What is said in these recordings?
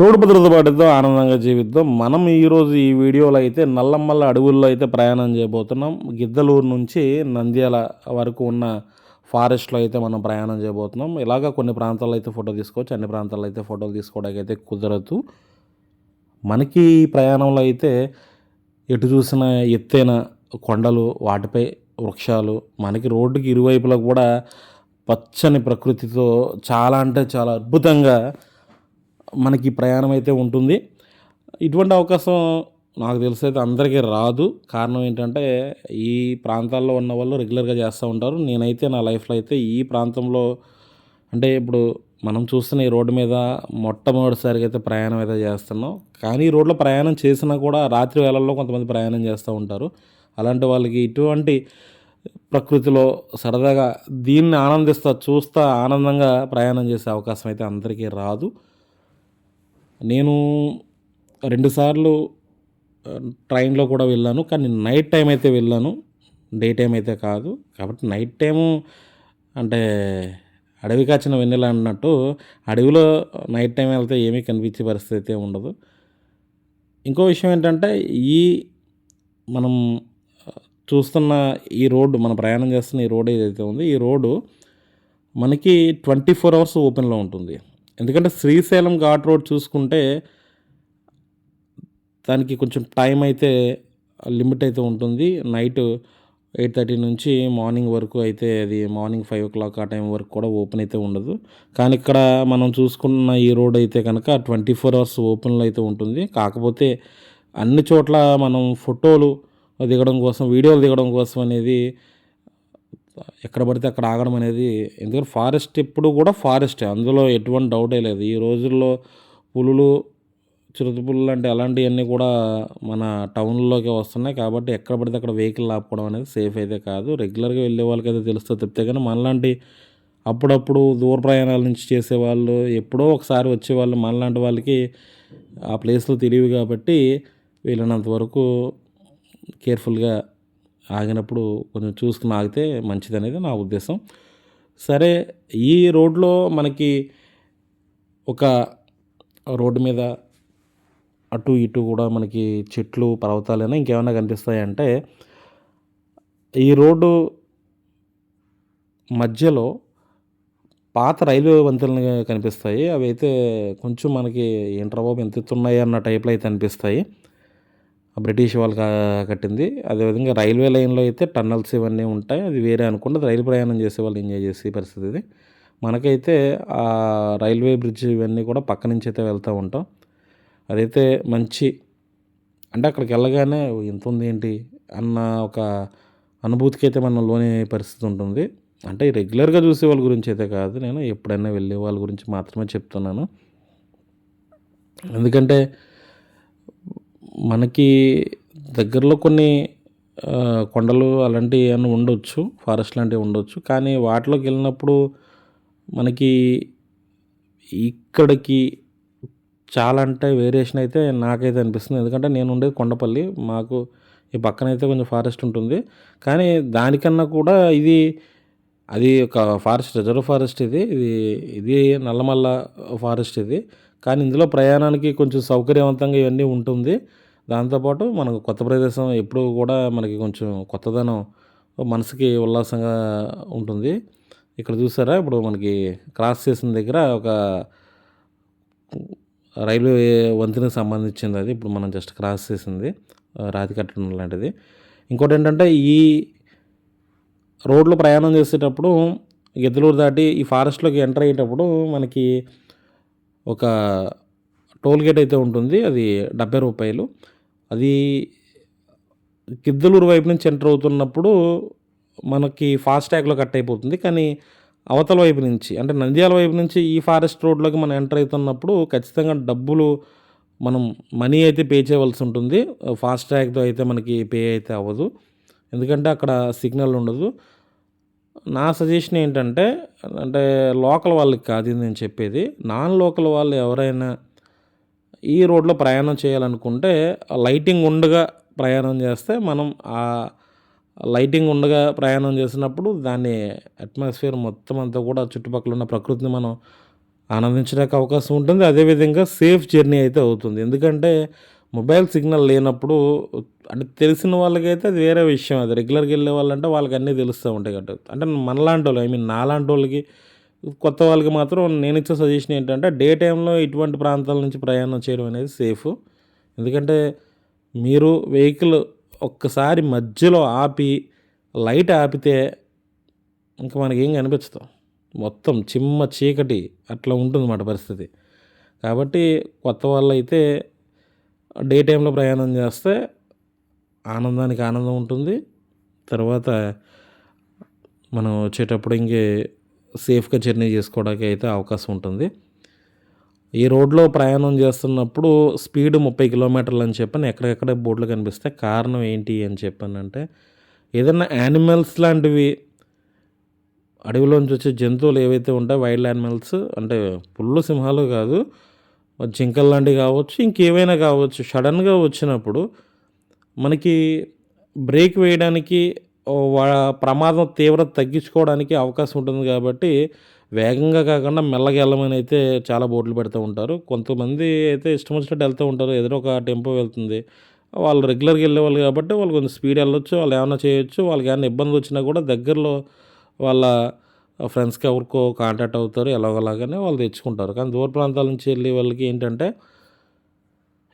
Road భద్రత పాటిద్దాం ఆనందంగా జీవిద్దాం. మనం ఈరోజు ఈ వీడియోలో అయితే నల్లమల్ల అడవుల్లో అయితే ప్రయాణం చేయబోతున్నాం. గిద్దలూరు నుంచి నంద్యాల వరకు ఉన్న ఫారెస్ట్లో అయితే మనం ప్రయాణం చేయబోతున్నాం. ఇలాగ కొన్ని ప్రాంతాల్లో అయితే ఫోటో తీసుకోవచ్చు. అన్ని ప్రాంతాల్లో అయితే ఫోటోలు తీసుకోవడానికి అయితే కుదరదు. మనకి ఈ ప్రయాణంలో అయితే ఎటు చూసిన ఎత్తైన కొండలు వాటిపై వృక్షాలు మనకి రోడ్డుకి ఇరువైపులా కూడా పచ్చని ప్రకృతితో చాలా అంటే చాలా అద్భుతంగా మనకి ప్రయాణం అయితే ఉంటుంది. ఇటువంటి అవకాశం నాకు తెలిసి అయితే అందరికీ రాదు. కారణం ఏంటంటే ఈ ప్రాంతాల్లో ఉన్న వాళ్ళు రెగ్యులర్గా చేస్తూ ఉంటారు. నేనైతే నా లైఫ్లో అయితే ఈ ప్రాంతంలో అంటే ఇప్పుడు మనం చూస్తున్న ఈ రోడ్డు మీద మొట్టమొదటిసారిగా అయితే ప్రయాణం అయితే చేస్తున్నాం. కానీ ఈ రోడ్లో ప్రయాణం చేసినా కూడా రాత్రి వేళల్లో కొంతమంది ప్రయాణం చేస్తూ ఉంటారు. అలాంటి వాళ్ళకి ఇటువంటి ప్రకృతిలో సరదాగా దీన్ని ఆనందిస్తా చూస్తా ఆనందంగా ప్రయాణం చేసే అవకాశం అయితే అందరికీ రాదు. నేను రెండుసార్లు ట్రైన్లో కూడా వెళ్ళాను. కానీ నైట్ టైం అయితే వెళ్ళాను. డే టైం అయితే కాదు. కాబట్టి నైట్ టైము అంటే అడవి కాచిన వెన్నెల అన్నట్టు అడవిలో నైట్ టైం వెళ్తే ఏమీ కనిపించే పరిస్థితి అయితే ఉండదు. ఇంకో విషయం ఏంటంటే ఈ మనం చూస్తున్న ఈ రోడ్డు మనం ప్రయాణం చేస్తున్న ఈ రోడ్ ఏదైతే ఉందో ఈ రోడ్డు మనకి ట్వంటీ ఫోర్ అవర్స్ ఓపెన్లో ఉంటుంది. ఎందుకంటే శ్రీశైలం ఘాట్ రోడ్ చూసుకుంటే దానికి కొంచెం టైం అయితే లిమిట్ అయితే ఉంటుంది. నైట్ ఎయిట్ థర్టీ నుంచి మార్నింగ్ వరకు అయితే అది మార్నింగ్ ఫైవ్ ఓ క్లాక్ ఆ టైం వరకు కూడా ఓపెన్ అయితే ఉండదు. కానీ ఇక్కడ మనం చూసుకున్న ఈ రోడ్ అయితే కనుక ట్వంటీ ఫోర్ అవర్స్ ఓపెన్లో అయితే ఉంటుంది. కాకపోతే అన్ని చోట్ల మనం ఫోటోలు దిగడం కోసం వీడియోలు దిగడం కోసం అనేది ఎక్కడ పడితే అక్కడ ఆగడం అనేది ఎందుకంటే ఫారెస్ట్ ఎప్పుడు కూడా ఫారెస్టే అందులో ఎటువంటి డౌటే లేదు. ఈ రోజుల్లో పులులు చిరుతపులు అంటే అలాంటివన్నీ కూడా మన టౌన్లోకి వస్తున్నాయి. కాబట్టి ఎక్కడ పడితే అక్కడ వెహికల్ ఆపుకోవడం అనేది సేఫ్ అయితే కాదు. రెగ్యులర్గా వెళ్ళే వాళ్ళకైతే తెలుస్తే తప్పితే కానీ మనలాంటి అప్పుడప్పుడు దూర ప్రయాణాల నుంచి చేసేవాళ్ళు ఎప్పుడో ఒకసారి వచ్చేవాళ్ళు మనలాంటి వాళ్ళకి ఆ ప్లేస్లో తెలియవు కాబట్టి వీళ్ళనంత వరకు కేర్ఫుల్గా ఆగినప్పుడు కొంచెం చూసుకుని ఆగితే మంచిది అనేది నా ఉద్దేశం. సరే ఈ రోడ్లో మనకి ఒక రోడ్డు మీద అటు ఇటు కూడా మనకి చెట్లు పర్వతాలైనా ఇంకేమైనా కనిపిస్తాయంటే ఈ రోడ్డు మధ్యలో పాత రైల్వే వంతెనలు కనిపిస్తాయి. అవి అయితే కొంచెం మనకి ఏంట్రా బాబు ఎంత ఎత్తున్నాయి అన్న టైప్లో అయితే అనిపిస్తాయి. బ్రిటిష్ వాళ్ళు కట్టింది. అదేవిధంగా రైల్వే లైన్లో అయితే టన్నల్స్ ఇవన్నీ ఉంటాయి. అది వేరే అనుకుంటే రైలు ప్రయాణం చేసే వాళ్ళు ఎంజాయ్ చేసే పరిస్థితి ఇది. మనకైతే ఆ రైల్వే బ్రిడ్జ్ ఇవన్నీ కూడా పక్క నుంచి అయితే వెళ్తూ ఉంటాం. అదైతే మంచి అంటే అక్కడికి వెళ్ళగానే ఇంత ఉంది ఏంటి అన్న ఒక అనుభూతికి అయితే మనం లోనే పరిస్థితి ఉంటుంది. అంటే రెగ్యులర్గా చూసే వాళ్ళ గురించి అయితే కాదు. నేను ఎప్పుడైనా వెళ్ళే వాళ్ళ గురించి మాత్రమే చెప్తున్నాను. ఎందుకంటే మనకి దగ్గరలో కొన్ని కొండలు అలాంటివి ఏమైనా ఉండొచ్చు ఫారెస్ట్ లాంటివి ఉండొచ్చు. కానీ వాటిలోకి వెళ్ళినప్పుడు మనకి ఇక్కడికి చాలా అంటే వేరియేషన్ అయితే నాకైతే అనిపిస్తుంది. ఎందుకంటే నేను ఉండేది కొండపల్లి. మాకు ఈ పక్కన అయితే కొంచెం ఫారెస్ట్ ఉంటుంది. కానీ దానికన్నా కూడా ఇది అది ఒక ఫారెస్ట్ రిజర్వ్ ఫారెస్ట్ ఇది. ఇది ఇది నల్లమల్ల ఫారెస్ట్ ఇది. కానీ ఇందులో ప్రయాణానికి కొంచెం సౌకర్యవంతంగా ఇవన్నీ ఉంటుంది. దాంతోపాటు మనకు కొత్త ప్రదేశం ఎప్పుడు కూడా మనకి కొంచెం కొత్తదనం మనసుకి ఉల్లాసంగా ఉంటుంది. ఇక్కడ చూసారా? ఇప్పుడు మనకి క్రాస్ చేసిన దగ్గర ఒక రైల్వే వంతెనకు సంబంధించింది అది. ఇప్పుడు మనం జస్ట్ క్రాస్ చేసింది రాతి కట్టడం లాంటిది. ఇంకోటి ఏంటంటే ఈ రోడ్లో ప్రయాణం చేసేటప్పుడు గిద్దలూరు దాటి ఈ ఫారెస్ట్లోకి ఎంటర్ అయ్యేటప్పుడు మనకి ఒక టోల్ గేట్ అయితే ఉంటుంది. అది డెబ్బై రూపాయలు. అది గిద్దలూరు వైపు నుంచి ఎంటర్ అవుతున్నప్పుడు మనకి ఫాస్ట్ ట్యాగ్లో కట్ అయిపోతుంది. కానీ అవతల వైపు నుంచి అంటే నంద్యాల వైపు నుంచి ఈ ఫారెస్ట్ రోడ్లోకి మనం ఎంటర్ అవుతున్నప్పుడు ఖచ్చితంగా డబ్బులు మనం మనీ అయితే పే చేయవలసి ఉంటుంది. ఫాస్ట్ ట్యాగ్తో అయితే మనకి పే అయితే అవ్వదు. ఎందుకంటే అక్కడ సిగ్నల్ ఉండదు. నా సజెషన్ ఏంటంటే అంటే లోకల్ వాళ్ళకి కాదు నేను చెప్పేది. నాన్ లోకల్ వాళ్ళు ఎవరైనా ఈ రోడ్లో ప్రయాణం చేయాలనుకుంటే లైటింగ్ ఉండగా ప్రయాణం చేస్తే మనం ఆ లైటింగ్ ఉండగా ప్రయాణం చేసినప్పుడు దాన్ని అట్మాస్ఫియర్ మొత్తం అంతా కూడా చుట్టుపక్కల ఉన్న ప్రకృతిని మనం ఆనందించడానికి అవకాశం ఉంటుంది. అదేవిధంగా సేఫ్ జర్నీ అయితే అవుతుంది. ఎందుకంటే మొబైల్ సిగ్నల్ లేనప్పుడు అంటే తెలిసిన వాళ్ళకైతే అది వేరే విషయం. అది రెగ్యులర్గా వెళ్ళే వాళ్ళంటే వాళ్ళకి అన్నీ తెలుస్తూ ఉంటాయి. కాబట్టి అంటే మనలాంటి వాళ్ళు ఐ మీన్ నాలాంటి వాళ్ళకి కొత్త వాళ్ళకి మాత్రం నేను ఇచ్చే సజెషన్ ఏంటంటే డే టైంలో ఇటువంటి ప్రాంతాల నుంచి ప్రయాణం చేయడం అనేది సేఫ్ ఎందుకంటే మీరు వెహికల్ ఒక్కసారి మధ్యలో ఆపి లైట్ ఆపితే ఇంకా మనకేం కనిపించదు. మొత్తం చిమ్మ చీకటి అట్లా ఉంటుందన్నమాట పరిస్థితి. కాబట్టి కొత్త వాళ్ళు అయితే డే టైంలో ప్రయాణం చేస్తే ఆనందానికి ఆనందం ఉంటుంది. తర్వాత మనం వచ్చేటప్పుడు ఇంకే సేఫ్గా జర్నీ చేసుకోవడానికి అయితే అవకాశం ఉంటుంది. ఈ రోడ్లో ప్రయాణం చేస్తున్నప్పుడు స్పీడ్ ముప్పై కిలోమీటర్లు అని చెప్పని ఎక్కడెక్కడ బోర్డులు కనిపిస్తాయి కారణం ఏంటి అని చెప్పానంటే ఏదైనా యానిమల్స్ లాంటివి అడవిలోంచి వచ్చే జంతువులు ఏవైతే ఉంటాయో వైల్డ్ యానిమల్స్ అంటే పుల్లు సింహాలు కాదు జింకలు లాంటివి కావచ్చు ఇంకేవైనా కావచ్చు సడన్గా వచ్చినప్పుడు మనకి బ్రేక్ వేయడానికి ప్రమాదం తీవ్రత తగ్గించుకోవడానికి అవకాశం ఉంటుంది కాబట్టి వేగంగా కాకుండా మెల్లగా వెళ్ళమని అయితే చాలా బోర్డులు పెడుతూ ఉంటారు. కొంతమంది అయితే ఇష్టం వచ్చినట్టు వెళ్తూ ఉంటారు. ఎదురు ఒక టెంపో వెళ్తుంది. వాళ్ళు రెగ్యులర్గా వెళ్ళేవాళ్ళు కాబట్టి వాళ్ళు కొంచెం స్పీడ్ వెళ్ళొచ్చు. వాళ్ళు ఏమైనా చేయొచ్చు. వాళ్ళకి ఏమైనా ఇబ్బంది వచ్చినా కూడా దగ్గరలో వాళ్ళ ఫ్రెండ్స్కి ఎవరికో కాంటాక్ట్ అవుతారు. ఎలాగోలాగానే వాళ్ళు తెచ్చుకుంటారు. కానీ దూర ప్రాంతాల నుంచి వెళ్ళే వాళ్ళకి ఏంటంటే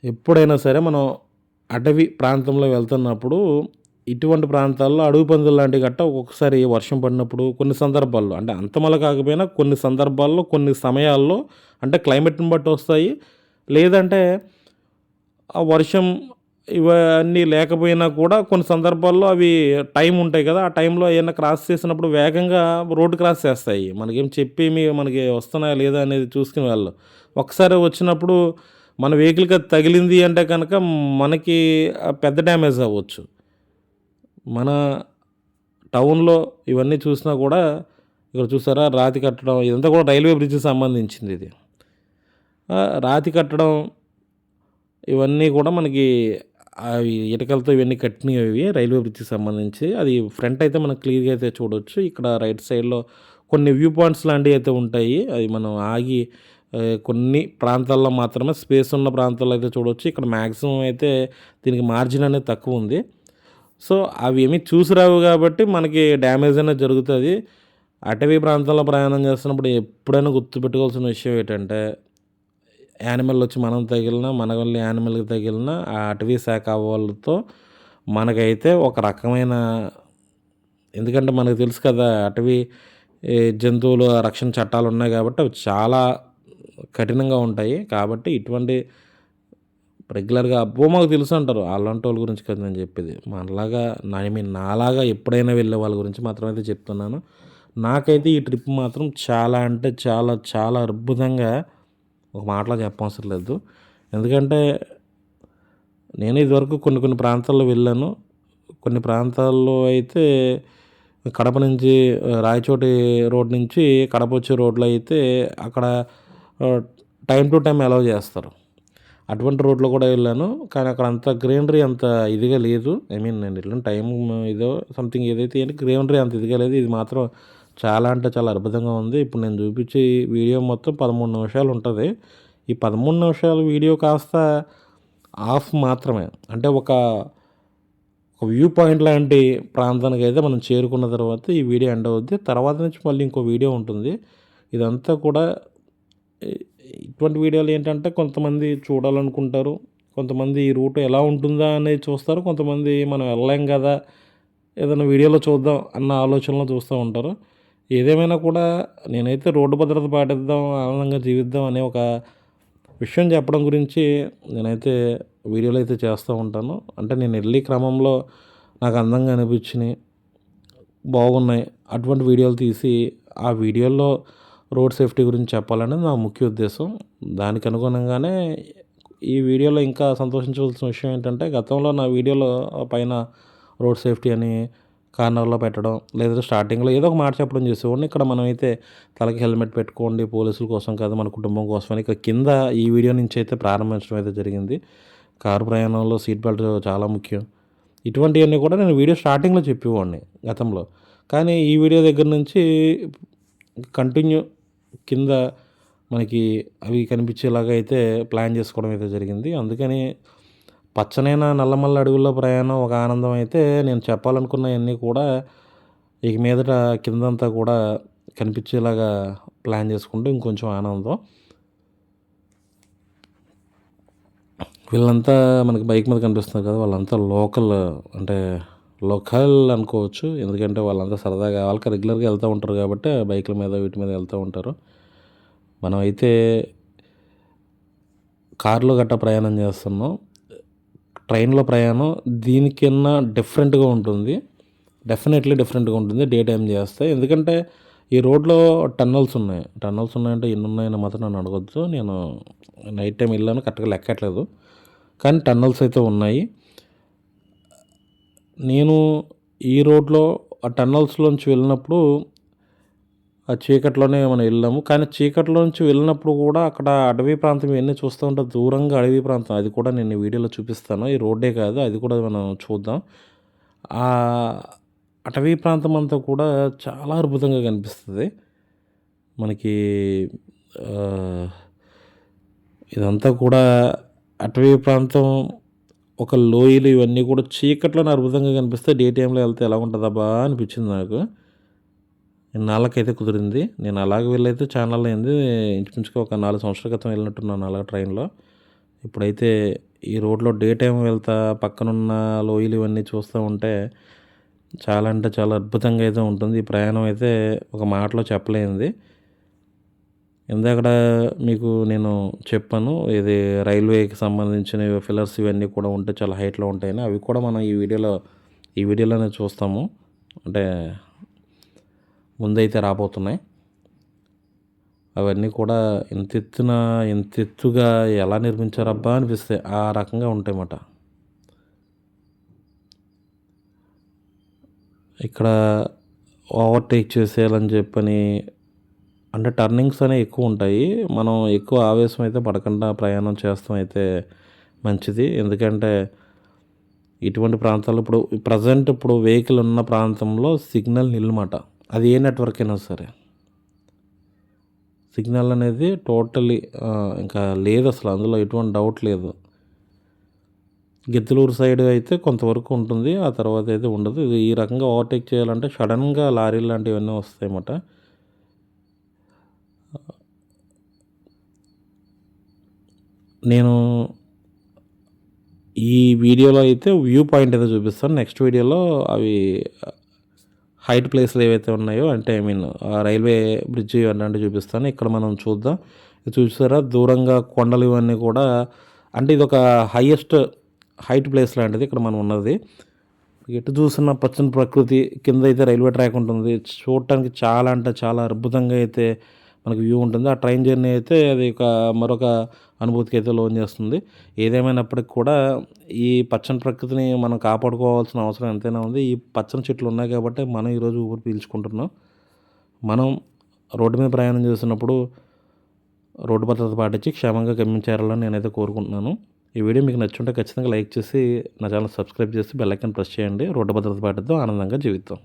ఎప్పుడైనా సరే మనం అటవీ ప్రాంతంలో వెళ్తున్నప్పుడు ఇటువంటి ప్రాంతాల్లో అడవి పందులు లాంటివి గట్ట ఒక్కొక్కసారి వర్షం పడినప్పుడు కొన్ని సందర్భాల్లో అంటే అంతమల కాకపోయినా కొన్ని సందర్భాల్లో కొన్ని సమయాల్లో అంటే క్లైమేట్ని బట్టి వస్తాయి. లేదంటే ఆ వర్షం ఇవన్నీ లేకపోయినా కూడా కొన్ని సందర్భాల్లో అవి టైం ఉంటాయి కదా ఆ టైంలో ఏమైనా క్రాస్ చేసినప్పుడు వేగంగా రోడ్డు క్రాస్ చేస్తాయి. మనకేం చెప్పి మనకి వస్తున్నాయా లేదా అనేది చూసుకుని వాళ్ళు. ఒకసారి వచ్చినప్పుడు మన వెహికల్కి అది తగిలింది అంటే కనుక మనకి పెద్ద డ్యామేజ్ అవ్వచ్చు. మన టౌన్లో ఇవన్నీ చూసినా కూడా ఇక్కడ చూసారా రాతి కట్టడం ఇదంతా కూడా రైల్వే బ్రిడ్జ్కి సంబంధించింది ఇది. రాతి కట్టడం ఇవన్నీ కూడా మనకి అవి ఇటుకలతో ఇవన్నీ కట్టినవి అవి రైల్వే బ్రిడ్జ్కి సంబంధించి. అది ఫ్రంట్ అయితే మనం క్లియర్గా అయితే చూడవచ్చు ఇక్కడ రైట్ సైడ్లో కొన్ని వ్యూ పాయింట్స్ లాంటివి అయితే ఉంటాయి. అవి మనం ఆగి కొన్ని ప్రాంతాల్లో మాత్రమే స్పేస్ ఉన్న ప్రాంతాల్లో అయితే చూడవచ్చు ఇక్కడ మ్యాక్సిమం అయితే దీనికి మార్జిన్ అనేది తక్కువ ఉంది. సో అవి ఏమి చూసి రావు కాబట్టి మనకి డ్యామేజ్ అనేది జరుగుతుంది. అటవీ ప్రాంతంలో ప్రయాణం చేస్తున్నప్పుడు ఎప్పుడైనా గుర్తుపెట్టుకోవాల్సిన విషయం ఏంటంటే యానిమల్ వచ్చి మనం తగిలినా మన వల్ల యానిమల్కి తగిలినా ఆ అటవీ శాఖ వాళ్ళతో మనకైతే ఒక రకమైన ఎందుకంటే మనకు తెలుసు కదా అటవీ జంతువులు జంతువుల రక్షణ చట్టాలు ఉన్నాయి కాబట్టి అవి చాలా కఠినంగా ఉంటాయి. కాబట్టి ఇటువంటి రెగ్యులర్గా అబ్బో మాకు తెలుసు అంటారు. అలాంటి వాళ్ళ గురించి కదా నేను చెప్పేది. మనలాగా నా ఐ మీన్ నాలాగా ఎప్పుడైనా వెళ్ళే వాళ్ళ గురించి మాత్రమైతే చెప్తున్నాను. నాకైతే ఈ ట్రిప్ మాత్రం చాలా అంటే చాలా చాలా అద్భుతంగా ఒక మాటలో చెప్పవసరం లేదు. ఎందుకంటే నేను ఇదివరకు కొన్ని కొన్ని ప్రాంతాల్లో వెళ్ళాను. కొన్ని ప్రాంతాల్లో అయితే కడప నుంచి రాయచోటి రోడ్ నుంచి కడప వచ్చే రోడ్లో అయితే అక్కడ టైం టు టైం అలౌ చేస్తారు. అటువంటి రోడ్లో కూడా వెళ్ళాను. కానీ అక్కడ అంత గ్రీనరీ అంత ఇదిగా లేదు. ఐ మీన్ నేను వెళ్ళిన టైం ఏదో సంథింగ్ ఏదైతే ఏంటి గ్రీనరీ అంత ఇదిగా లేదు. ఇది మాత్రం చాలా అంటే చాలా అద్భుతంగా ఉంది. ఇప్పుడు నేను చూపించే వీడియో మొత్తం పదమూడు నిమిషాలు ఉంటుంది. ఈ పదమూడు నిమిషాల వీడియో కాస్త ఆఫ్ మాత్రమే. అంటే ఒక ఒక వ్యూ పాయింట్ లాంటి ప్రాంతానికి అయితే మనం చేరుకున్న తర్వాత ఈ వీడియో ఎండ్ అవుద్ది. తర్వాత నుంచి మళ్ళీ ఇంకో వీడియో ఉంటుంది. ఇదంతా కూడా ఇటువంటి వీడియోలు ఏంటంటే కొంతమంది చూడాలనుకుంటారు. కొంతమంది ఈ రూట్ ఎలా ఉంటుందా అనేది చూస్తారు. కొంతమంది మనం వెళ్ళలేం కదా ఏదైనా వీడియోలో చూద్దాం అన్న ఆలోచనలో చూస్తూ ఉంటారు. ఏదేమైనా కూడా నేనైతే రోడ్డు భద్రత పాటిద్దాం ఆనందంగా జీవిద్దాం అనే ఒక విషయం చెప్పడం గురించి నేనైతే వీడియోలు అయితే చేస్తూ ఉంటాను. అంటే నేను వెళ్ళే క్రమంలో నాకు అందంగా అనిపించినాయి బాగున్నాయి. అటువంటి వీడియోలు తీసి ఆ వీడియోల్లో రోడ్ సేఫ్టీ గురించి చెప్పాలనేది నా ముఖ్య ఉద్దేశం. దానికి అనుగుణంగానే ఈ వీడియోలో ఇంకా సంతోషించవలసిన విషయం ఏంటంటే గతంలో నా వీడియోలో పైన రోడ్ సేఫ్టీ అని కార్నర్లో పెట్టడం లేదా స్టార్టింగ్లో ఏదో ఒక మాట చెప్పడం చేసేవాడిని. ఇక్కడ మనమైతే తలకి హెల్మెట్ పెట్టుకోండి పోలీసుల కోసం కాదు మన కుటుంబం కోసం అని ఇక్కడ కింద ఈ వీడియో నుంచి అయితే ప్రారంభించడం అయితే జరిగింది. కారు ప్రయాణంలో సీట్ బెల్ట్ చాలా ముఖ్యం. ఇటువంటివన్నీ కూడా నేను వీడియో స్టార్టింగ్లో చెప్పేవాడిని గతంలో. కానీ ఈ వీడియో దగ్గర నుంచి కంటిన్యూ కింద మనకి అవి కనిపించేలాగా అయితే ప్లాన్ చేసుకోవడం అయితే జరిగింది. అందుకని పచ్చనైన నల్లమల్ల అడవుల్లో ప్రయాణం ఒక ఆనందం అయితే నేను చెప్పాలనుకున్నవన్నీ కూడా ఇక మీదట కిందంతా కూడా కనిపించేలాగా ప్లాన్ చేసుకుంటూ ఇంకొంచెం ఆనందం. వీళ్ళంతా మనకి బైక్ మీద కనిపిస్తున్నారు కదా వాళ్ళంతా లోకల్ అంటే లోకల్ అనుకోవచ్చు. ఎందుకంటే వాళ్ళంతా సరదాగా వాళ్ళకి రెగ్యులర్గా వెళ్తూ ఉంటారు కాబట్టి బైకుల మీద వీటి మీద వెళ్తూ ఉంటారు. మనం అయితే కారులో గట్ట ప్రయాణం చేస్తున్నాం. ట్రైన్లో ప్రయాణం దీనికన్నా డిఫరెంట్గా ఉంటుంది. డెఫినెట్లీ డిఫరెంట్గా ఉంటుంది. డే టైం చేస్తే ఎందుకంటే ఈ రోడ్లో టన్నల్స్ ఉన్నాయి. టన్నల్స్ ఉన్నాయంటే ఎన్ని ఉన్నాయని మాత్రం నన్ను అడగొద్దు. నేను నైట్ టైం వెళ్ళాను కరెక్ట్గా లెక్కట్లేదు. కానీ టన్నల్స్ అయితే ఉన్నాయి. నేను ఈ రోడ్లో ఆ టన్నల్స్లోంచి వెళ్ళినప్పుడు ఆ చీకట్లోనే మనం వెళ్ళాము. కానీ చీకట్లోంచి వెళ్ళినప్పుడు కూడా అక్కడ అడవి ప్రాంతం ఇవన్నీ చూస్తూ ఉంటే దూరంగా అడవి ప్రాంతం. అది కూడా నేను వీడియోలో చూపిస్తాను. ఈ రోడ్డే కాదు అది కూడా మనం చూద్దాం. ఆ అటవీ ప్రాంతం అంతా కూడా చాలా అద్భుతంగా కనిపిస్తుంది. మనకి ఇదంతా కూడా అటవీ ప్రాంతం ఒక లోయలు ఇవన్నీ కూడా చీకట్లో అద్భుతంగా కనిపిస్తే డే టైంలో వెళ్తే ఎలా ఉంటుందబ్బా అనిపించింది నాకు. నాళ్ళకైతే కుదిరింది. నేను అలాగ వెళ్ళైతే ఛానల్ అయింది ఇంచుమించుగా ఒక నాలుగు సంవత్సరాల క్రితం వెళ్ళినట్టున్నాను అలా ట్రైన్లో. ఇప్పుడైతే ఈ రోడ్లో డే టైం వెళ్తా పక్కనున్న లోయలు ఇవన్నీ చూస్తూ ఉంటే చాలా అంటే చాలా అద్భుతంగా అయితే ఉంటుంది. ఈ ప్రయాణం అయితే ఒక మాటలో చెప్పలేనిది. ఇందాకడ మీకు నేను చెప్పాను ఇది రైల్వేకి సంబంధించిన ఫిల్లర్స్ ఇవన్నీ కూడా ఉంటే చాలా హైట్లో ఉంటాయని. అవి కూడా మనం ఈ వీడియోలో ఈ వీడియోలోనే చూస్తాము. అంటే ముందైతే రాబోతున్నాయి. అవన్నీ కూడా ఎంత ఎత్తున ఎంత ఎత్తుగా ఎలా నిర్మించారబ్బా అనిపిస్తాయి ఆ రకంగా ఉంటాయన్నమాట. ఇక్కడ ఓవర్టేక్ చేసేయాలని చెప్పని అంటే టర్నింగ్స్ అనేవి ఎక్కువ ఉంటాయి. మనం ఎక్కువ ఆవేశం అయితే పడకుండా ప్రయాణం చేస్తాం అయితే మంచిది. ఎందుకంటే ఇటువంటి ప్రాంతాలు ఇప్పుడు ప్రజెంట్ ఇప్పుడు వెహికల్ ఉన్న ప్రాంతంలో సిగ్నల్ నిల్మాట. అది ఏ నెట్వర్క్ అయినా సరే. సిగ్నల్ అనేది టోటలీ ఇంకా లేదు అసలు. అందులో ఎటువంటి డౌట్ లేదు. గిద్దలూరు సైడ్ అయితే కొంతవరకు ఉంటుంది. ఆ తర్వాత అయితే ఉండదు. ఈ రకంగా ఓవర్టేక్ చేయాలంటే సడన్గా లారీలు లాంటివన్నీ వస్తాయన్నమాట. నేను ఈ వీడియోలో అయితే వ్యూ పాయింట్ అయితే చూపిస్తాను. నెక్స్ట్ వీడియోలో అవి హైట్ ప్లేస్లు ఏవైతే ఉన్నాయో అంటే ఐ మీన్ రైల్వే బ్రిడ్జ్ ఇవన్నీ చూపిస్తాను. ఇక్కడ మనం చూద్దాం. చూసారా దూరంగా కొండలు ఇవన్నీ కూడా అంటే ఇది ఒక హైయెస్ట్ హైట్ ప్లేస్ లాంటిది ఇక్కడ మనం ఉన్నది. ఎటు చూసిన పచ్చని ప్రకృతి కింద అయితే రైల్వే ట్రాక్ ఉంటుంది. చూడటానికి చాలా అంటే చాలా అద్భుతంగా అయితే మనకి వ్యూ ఉంటుంది. ఆ ట్రైన్ జర్నీ అయితే అది ఒక మరొక అనుభూతికి అయితే లోన్ చేస్తుంది. ఏదేమైనప్పటికి కూడా ఈ పచ్చని ప్రకృతిని మనం కాపాడుకోవాల్సిన అవసరం ఎంతైనా ఉంది. ఈ పచ్చని చెట్లు ఉన్నాయి కాబట్టి మనం ఈరోజు ఊపిరి పీల్చుకుంటున్నాం. మనం రోడ్డు మీద ప్రయాణం చేస్తున్నప్పుడు రోడ్డు భద్రత పాటించి క్షేమంగా గమనించాలని నేనైతే కోరుకుంటున్నాను. ఈ వీడియో మీకు నచ్చుంటే ఖచ్చితంగా లైక్ చేసి నా ఛానల్ సబ్స్క్రైబ్ చేసి బెల్ ఐకాన్ ప్రెస్ చేయండి. రోడ్డు భద్రత పాటిద్దాం. ఆనందంగా జీవిద్దాం.